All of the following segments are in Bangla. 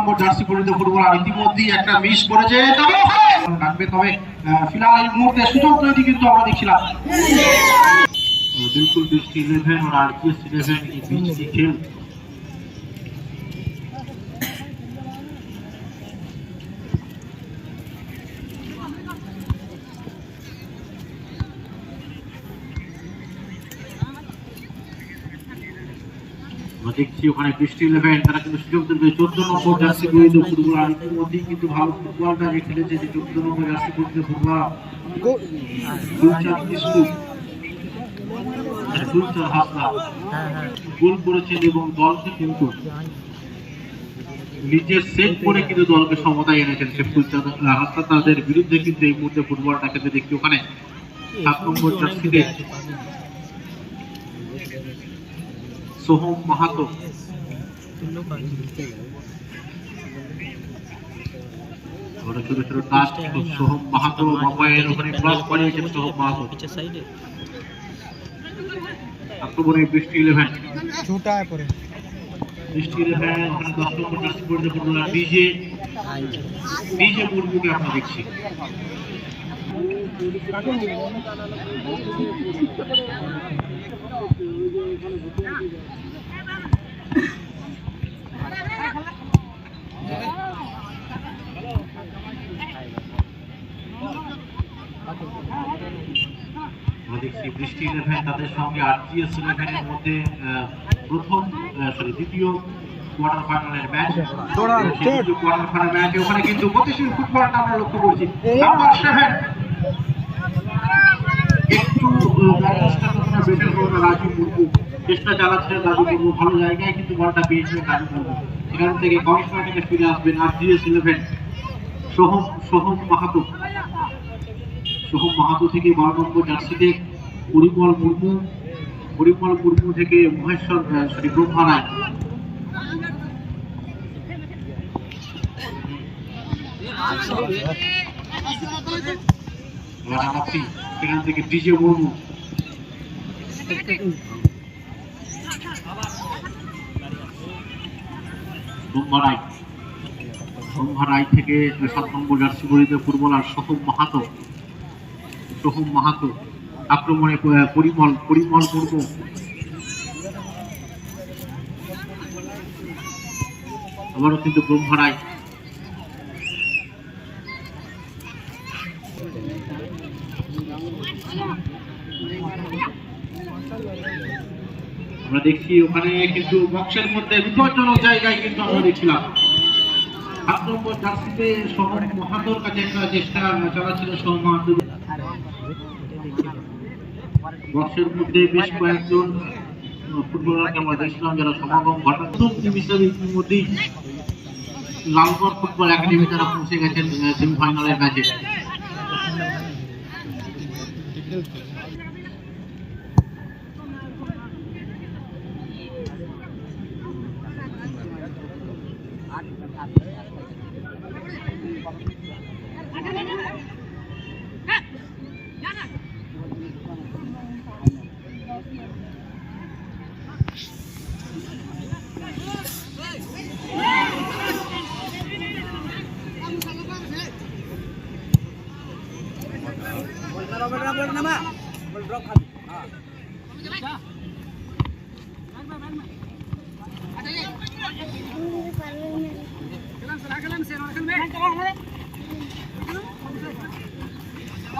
নম্বর জার্সি পরিহিত ফুটবলার ইতিমধ্যেই একটা মিস করেছে তবে ডাকবে তবে আহ, ফিলহাল এই মুহূর্তে সুযোগ তৈরি কিন্তু আমরা দেখছিলাম बिल्कुल बिस्ट इलेवन और आरपीएस इलेवन के बीच की खेल দেখছি ওখানে বৃষ্টি ইলেভেন তারা কিন্তু সুযোগ দেবে চোদ্দ নম্বর জার্সি পরিহিত ফুটবলার ইতিমধ্যেই কিন্তু ভালো ফুটবলটা যে খেলেছে যে চোদ্দ নম্বর জার্সি পরিহিত ফুটবলার। গোল করেছেন এবং দলকে কিন্তু নিজের সেট করে কিন্তু দলকে সমতায় এনেছেন হাসনা তাদের বিরুদ্ধে কিন্তু এই মুহূর্তে ফুটবলটা খেলতে দেখছি ওখানে। সাত নম্বর জার্সিতে সোহম মাহাতো ওরা ছোট ছোট টাচ সোহম মাহাতো মামায়ের ওখানে ক্রস করিয়েছেন সোহম মাহাতো আক্রমণে বৃষ্টি ইলেভেন ছুটায় পরে বৃষ্টি ইলেভেন দশ নম্বর টাচ করে ডিজে ডিজে মুর্মুকে আমরা দেখছি দেখছি বৃষ্টি ইলেভেন তাদের সঙ্গে আরজিএস ইলেভেনের মধ্যে প্রথম সরি দ্বিতীয় কোয়ার্টার ফাইনালের ম্যাচ কোয়ার্টার ফাইনাল ম্যাচ ওখানে কিন্তু গতিশীল ফুটবলটা আমরা লক্ষ্য করছি। নাম্বার সেভেন একটু ব্যালেন্সটা তখন বেটার করবে রাজু মুর্মু। চেষ্টা চালাচ্ছে, রাজু মুর্মু ভালো জায়গায়, কিন্তু বলটা পেয়েছে রাজু মুর্মু। সেখান থেকে কমিশনার ফিরে আসবেন আরজিএস ইলেভেন সোহম সোহম মাহাতো। সোহম মাহাতো থেকে বারো নম্বর জার্সিতে পরিমল মুর্মু পরিমল মুর্মু থেকে মহেশ্বর সরি, ব্রহ্মা রায়। রানামাপি সেখান থেকে ডিজে মুর্মু ব্রহ্মা রায় থেকে সাত জার্সি পরিতে ফুটবলার সোহম মাহাতো সোহম মাহাতো আক্রমণে পরিমল পরিমল মুর্মু আবারও কিন্তু ব্রহ্মরায় আমরা দেখছি ওখানে কিন্তু বক্সের মধ্যে বিপজ্জনক জায়গায় কিন্তু আমরা দেখছিলাম। সাত নম্বর জার্সিতে মহাতোর কাছে একটা চেষ্টা চালাচ্ছিল বক্সের মধ্যে বেশ কয়েকজন ফুটবলারকে আমরা দেখছিলাম যারা সমাগম ইতিমধ্যেই লালগড় ফুটবল একাডেমি তারা পৌঁছে গেছেন সেমিফাইনালের ম্যাচে।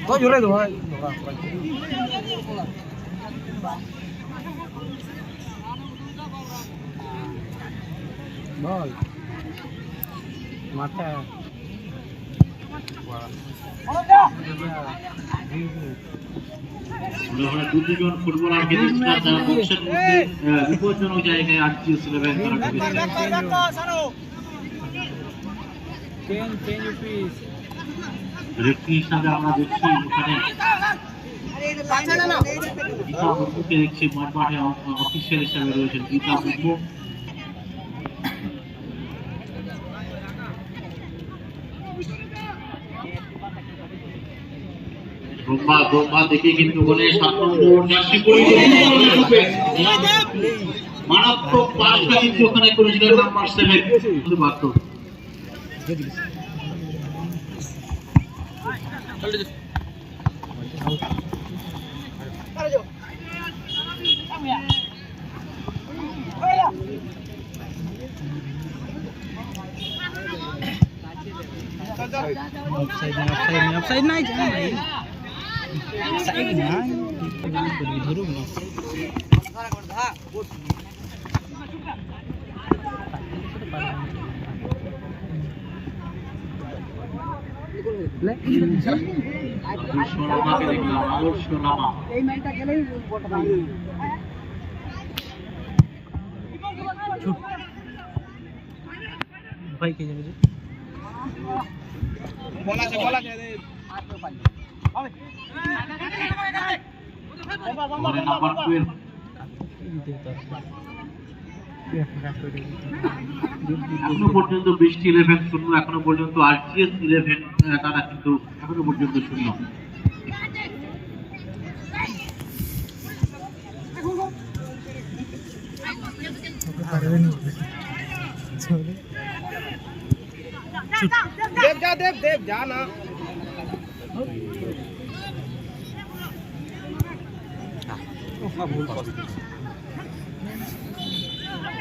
तो जुड़े दो बोल माथा আমরা ওখানে দু দুজন ফুটবলারকে দেখছিলাম যারা বক্সের মধ্যে আহ, বিপজ্জনক জায়গায় আরজিএস ইলেভেন তারা ঢুকেছিল চেঞ্জ চেঞ্জ হিসাবে আমরা দেখছি ওখানে গীতা মুর্মুকে দেখছি মাঠ অফিসিয়াল হিসাবে রয়েছেন। গীতা মুর্মু ব্রহ্মা ব্রহ্মা দেখে কিন্তু ওখানে সাত নম্বর জার্সি মারাত্মক পাঁচটা কিন্তু ওখানে করেছিলেন নাম্বার সেভেন বাধ্য অফসাইড না অফসাইড না অফসাইড নাই জানা ভাই সাইড না ধরুক না আদর্শ লামাকে দেখলাম আদর্শ লামা ভাই। কে যাবে ওখানে নাম্বার টুয়েলভ এখনও পর্যন্ত বৃষ্টি ইলেভেন শূন্য এখনও পর্যন্ত আরজিএস ইলেভেন তারা কিন্তু এখনও পর্যন্ত শূন্য। দেব যা দেব দেব যা না।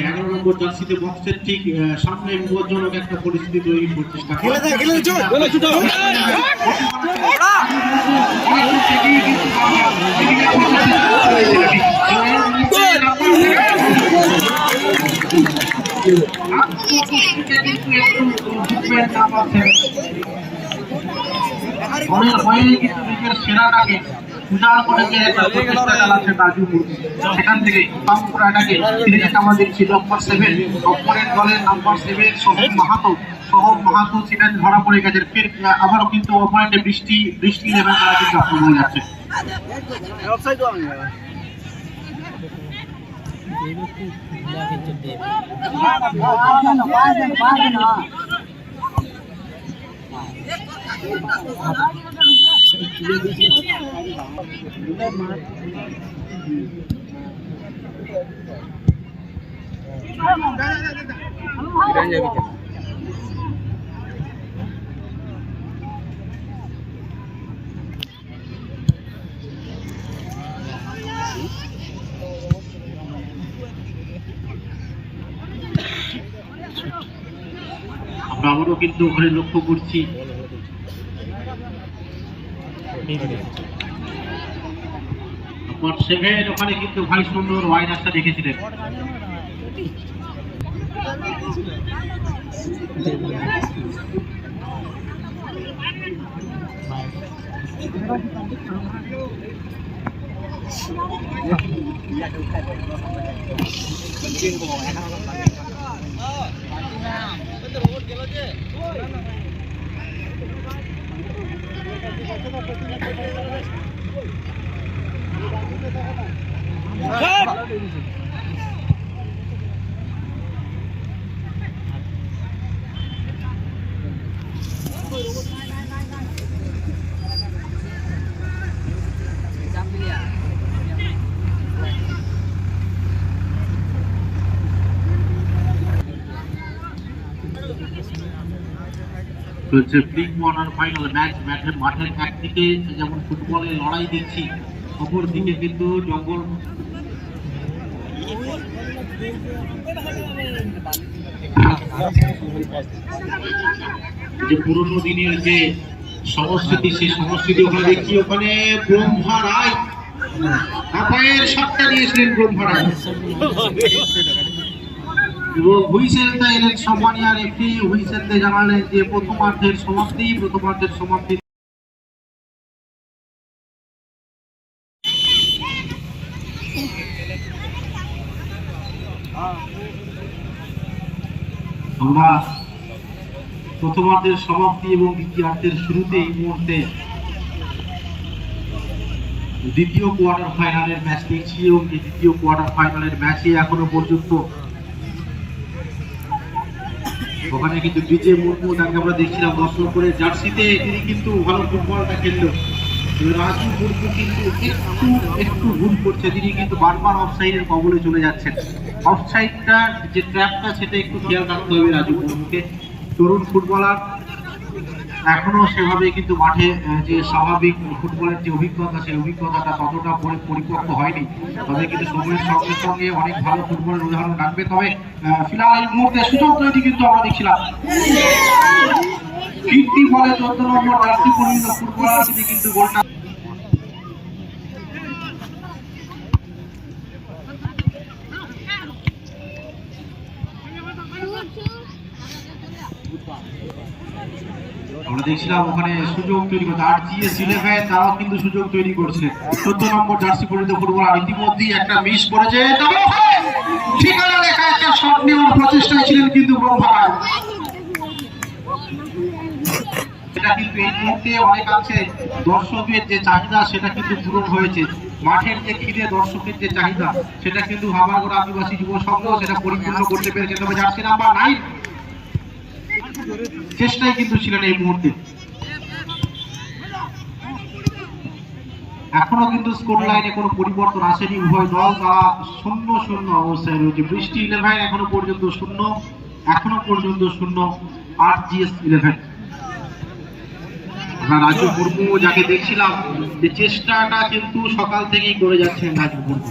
এগারো নম্বর জার্সিতে বক্সের ঠিক সামনে বিপজ্জনক একটা পরিস্থিতি তৈরি করতে। কিন্তু নিজের সেরাটাকে সেখান থেকে নম্বর সেভেন অপরের দলের নাম্বার সেভেন মাহাতো মাহাতো ধরা পড়ে গেছে। ফের আবারও কিন্তু অপরেন্টে বৃষ্টি বৃষ্টি লেভেল তারা কিন্তু আক্রমণ হয়ে যাচ্ছে। আমরা আবারও কিন্তু ওখানে লক্ষ্য করছি পট সেভেন ওখানে কিন্তু ভাই সুন্দর ওয়াইড রাস্তা দেখেছিলেন। এখন Cut! চলছে প্রি কোয়ার্টার ফাইনাল ম্যাচ ম্যাচের মাঠের একদিকে যেমন ফুটবলের লড়াই দেখছি অপর দিকে কিন্তু জঙ্গল যে পুরনো দিনের যে সংস্কৃতি সেই সংস্কৃতি ওখানে দেখছি, ওখানে ব্রহ্মা রায়। আপায়ের সবটা দিয়েছিলেন ব্রহ্মা রায়। এবং হুইসেলটা এলেন সম্মানিয়া রেফি হুইসেলতে জানালেন যে প্রথমার্ধের সমাপ্তি প্রথমার্ধের সমাপ্তি। আমরা প্রথমার্ধের সমাপ্তি এবং দ্বিতীয়ার্ধের শুরুতে এই মুহূর্তে দ্বিতীয় কোয়ার্টার ফাইনালের ম্যাচ দেখছি এবং এই দ্বিতীয় কোয়ার্টার ফাইনালের ম্যাচে এখনও পর্যন্ত ওখানে কিন্তু বিজে মুর্মু, তাকে আমরা দেখছিলাম দর্শন করে। জার্সিতে তিনি কিন্তু ভালো ফুটবলটা খেললো। রাজু মুর্মু কিন্তু একটু একটু ভুল করছে। তিনি কিন্তু বারবার অফসাইডের কবলে চলে যাচ্ছেন। অফসাইডটা যে ট্র্যাপটা সেটা একটু খেয়াল রাখতে হবে রাজু মুর্মুকে। তরুণ ফুটবলার এখনও সেভাবে কিন্তু মাঠে যে স্বাভাবিক ফুটবলের যে অভিজ্ঞতা, সেই অভিজ্ঞতাটা ততটা পরি- পরিপক্ক হয়নি। তবে কিন্তু সময়ের সঙ্গে সঙ্গে অনেক ভালো ফুটবলের উদাহরণ রাখবে তবে ফিলহাল এই মুহূর্তে সুযোগ তৈরি কিন্তু আমরা দেখছিলাম। ফিফটি বলে চোদ্দ নম্বর জার্সি পরিণত ফুটবলার কিন্তু গোলটা আমরা দেখছিলাম ওখানে সুযোগ তৈরি করছে। আর জিএস ইলেভেন তারাও কিন্তু সুযোগ তৈরি করছে। চোদ্দ নম্বর জার্সি পরিণত ফুটবলার ইতিমধ্যেই একটা মিস করেছে। ঠিকানা লেখা একটা শট নেওয়ার প্রচেষ্টায় ছিলেন কিন্তু ব্রহ্মারায় এটা কিন্তু এই দর্শকের যে চাহিদা, সেটা কিন্তু পূরণ হয়েছে। মাঠের যে খিদে দর্শকের যে চাহিদা, সেটা কিন্তু হামারগড় আদিবাসী যুব সংঘ সেটা পরিপূর্ণ করতে পেরেছে। তবে জার্সি নাম্বার নাইন চেষ্টাই কিন্তু ছিলেন এই মুহূর্তে। এখনও কিন্তু স্কোর লাইনে কোনো পরিবর্তন আসেনি। উভয় দল তারা শূন্য শূন্য অবস্থায় রয়েছে। বৃষ্টি ইলেভেন এখনও পর্যন্ত শূন্য, এখনও পর্যন্ত শূন্য R GS eleven Raju Murmu যাকে দেখছিলাম, যে চেষ্টাটা কিন্তু সকাল থেকেই করে যাচ্ছেন রাজু মুর্মু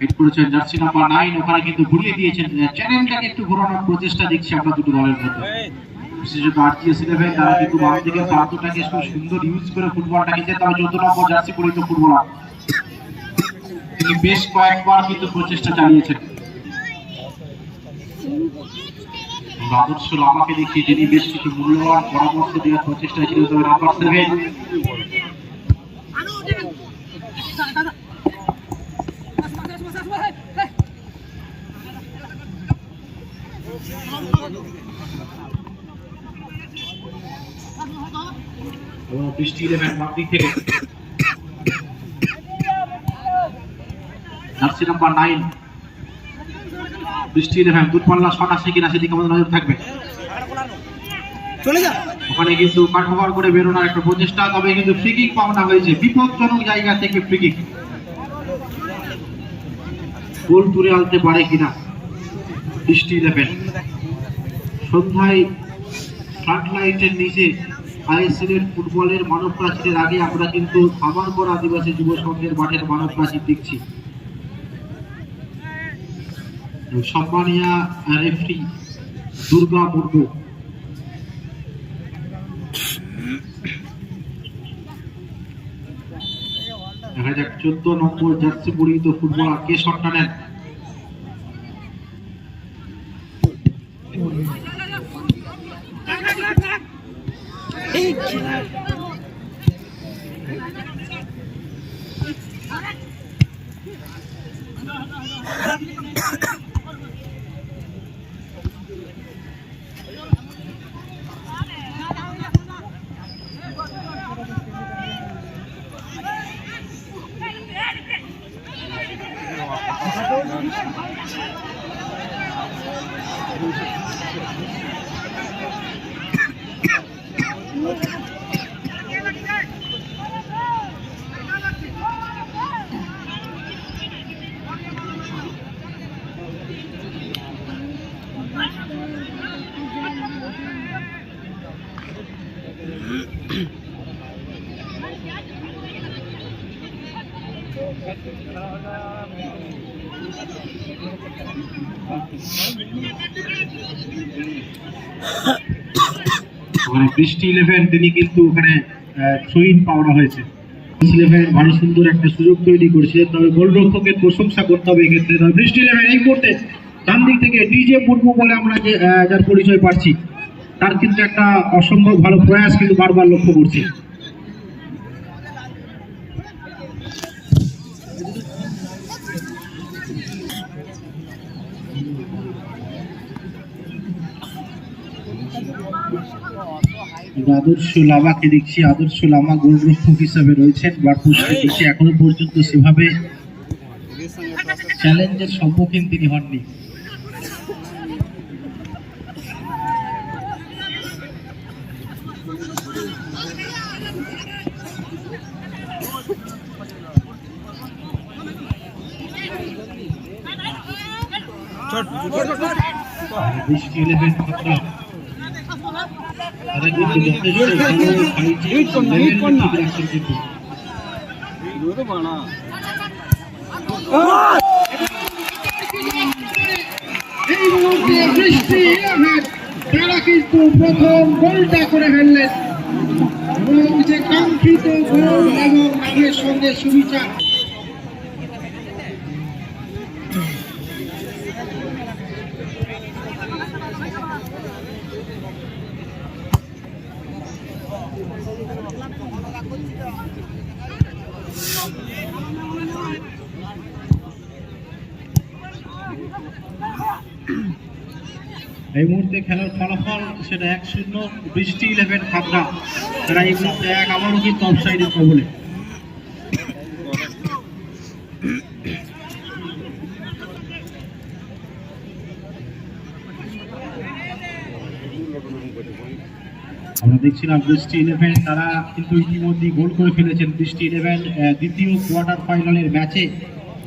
হেড করেছেন জার্সি নাম্বার নাইন ওখানে কিন্তু ঘুরিয়ে দিয়েছেন চ্যানেলটাকে একটু ঘোরানোর প্রচেষ্টা দেখছি আমরা দুটো দলের মধ্যে। বিশেষত আরজিএস ইলেভেন তারা কিন্তু বাম দিকের প্রান্তটাকে খুব সুন্দর ইউজ করে ফুটবলটা খেলছে তবে চোদ্দ নম্বর জার্সি পরিহিত ফুটবলার। তিনি বেশ কয়েকবার কিন্তু প্রচেষ্টা চালিয়েছেন আদর্শ লামাকে দেখি যিনি বেশ কিছু পরামর্শ দেওয়ার বৃষ্টি ইলেভেন দিক থেকে জার্সি নাম্বার নাইন বৃষ্টি ইলেভেন দূরপাল্লা শট আসে কিনা সেদিকে আমাদের নজর থাকবে। চলে যা। ওখানে কিন্তু কাঠোভার করে বেরোনোর একটা প্রচেষ্টা তবে কিন্তু ফ্রিকিক পাওনা হয়েছে। বিপজ্জনক জায়গা থেকে ফ্রিকিক গোল তুলে আনতে পারে কিনা বৃষ্টি ইলেভেন সন্ধ্যায় ফ্লাডলাইটের নিচে আইএসএল ফুটবলের মানব প্রাচীরের আগে আমরা কিন্তু আমারগড় আদিবাসী যুব সংঘের মাঠের মানব প্রাচীর দেখছি। সম্মানীয় রেফারি দুর্গা মুর্মু। দেখা যাক চোদ্দ নম্বর জার্সি পরিহিত ফুটবলার কে শটটা নেন? বৃষ্টি ইলেভেন তিনি কিন্তু ওখানে শহীদ পাওয়া হয়েছে। ইলেভেন ভালো সুন্দর একটা সুযোগ তৈরি করেছিলেন তবে গোলরক্ষকের প্রশংসা করতে হবে এক্ষেত্রে। তবে বৃষ্টি ইলেভেন এই মুহূর্তে ডান দিক থেকে ডিজে মুর্মু বলে আমরা যে যার পরিচয় পাচ্ছি, তার কিন্তু একটা অসম্ভব ভালো প্রয়াস কিন্তু বারবার লক্ষ্য করছি। কিন্তু আদর্শ লামাকে দেখছি আদর্শ লামা গোলরক্ষক হিসাবে রয়েছেন বারপুরকে দেখছি এখনও পর্যন্ত সেভাবে চ্যালেঞ্জের সম্মুখীন তিনি হননি। এই মুহূর্তে বৃষ্টি ইলেভেন তারা কিন্তু প্রথম গোলটা করে ফেললেন। এবং যে কাঙ্ক্ষিত গোল এবং সঙ্গে সুবিচার। এই মুহূর্তে খেলার ফলাফল সেটা এক শূন্য, বৃষ্টি ইলেভেন খাতরা। তারা এই মুহূর্তে এক, আবারও কিন্তু অফসাইডের কবলে আমরা দেখছিলাম বৃষ্টি ইলেভেন তারা কিন্তু ইতিমধ্যে গোল করে ফেলেছেন বৃষ্টি ইলেভেন দ্বিতীয় কোয়ার্টার ফাইনালের ম্যাচে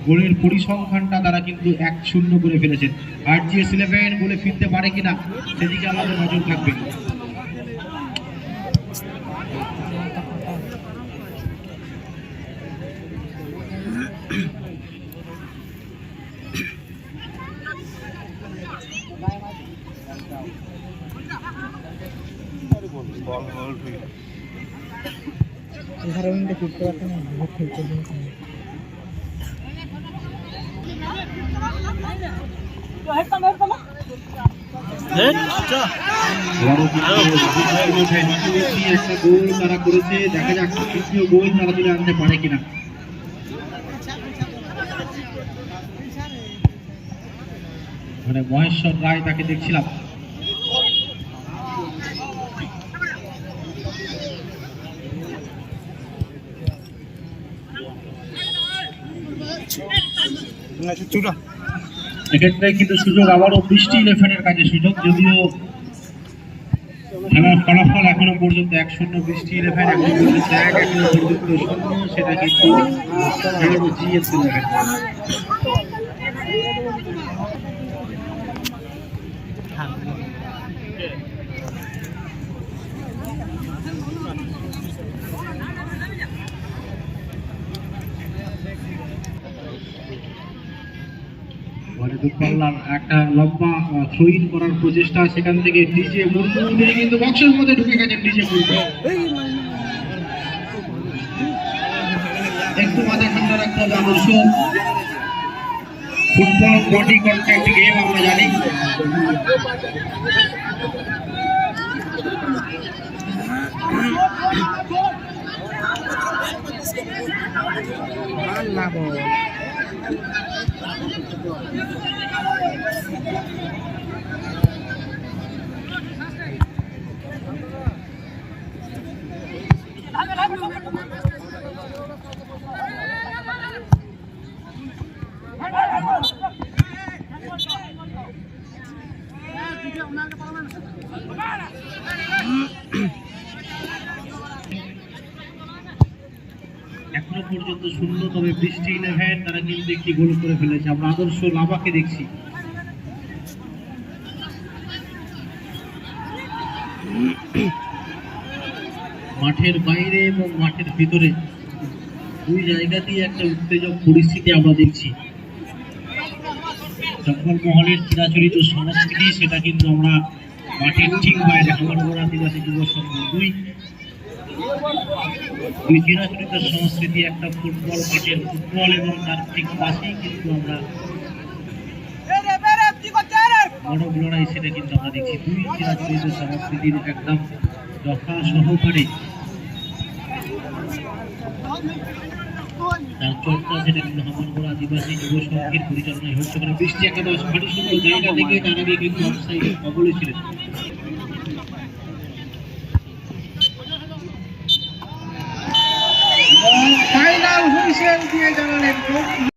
গোলের পরিসংখ্যানটা তারা কিন্তু এক শূন্য করে ফেলেছেন আর জিএস ইলেভেন গোলে ফিরতে পারে কিনা, সেদিকে আমাদের নজর থাকবে। মিনিটে ফিরতে পারতাম দেখা যাক আনতে পারে কিনা মহেশ্বর রায় তাকে দেখছিলাম এক্ষেত্রে কিন্তু সুযোগ আবারও বৃষ্টি ইলেভেনের কাছে সুযোগ, যদিও ফলাফল এখনও পর্যন্ত এক শূন্য বৃষ্টি ইলেভেন এখনও পর্যন্ত এক, এখনও পর্যন্ত শূন্য, সেটা কিন্তু জিএস ইলেভেন মানে দূরপাল্লার একটা লম্বা থ্রোইন করার প্রচেষ্টা, সেখান থেকে ডিজে মুর্মু তিনি কিন্তু বক্সের মধ্যে ঢুকে গেছেন ডিজে মুর্মু একটু মাথা ঠান্ডা রাখতে হবে আদর্শ ফুটবল বডি কন্ট্যাক্ট গেম আমরা জানি। আল্লাহ এখনও পর্যন্ত শূন্য তবে বৃষ্টি ইলেভেন তারা কিন্তু একটি গোল করে ফেলেছে। আমরা আদর্শ লাভাকে দেখছি। মাঠের বাইরে এবং মাঠের ভিতরে দুই জায়গাতেই একটা উত্তেজক পরিস্থিতি আমরা দেখছি। মহলের চিরাচরিত সংস্কৃতি, সেটা কিন্তু আমরা মাঠের ঠিক বাইরে, হামারগড় আদিবাসী যুব সংঘ দুই দুই চিরাচরিত সংস্কৃতি একটা ফুটবল মাঠের ফুটবল এবং তার ঠিক পাশেই কিন্তু আমরা বড় লড়াই সেটা কিন্তু আমরা দেখছি। দুই চিরাচরিত সংস্কৃতির একদম যথা সহকারে তার চর্চা সেটা কিন্তু আদিবাসী পরিচালনায় হচ্ছে। বৃষ্টি আগে কিন্তু কবলে ছিলেন। ফাইনাল হুইসেল দিয়ে জানালেন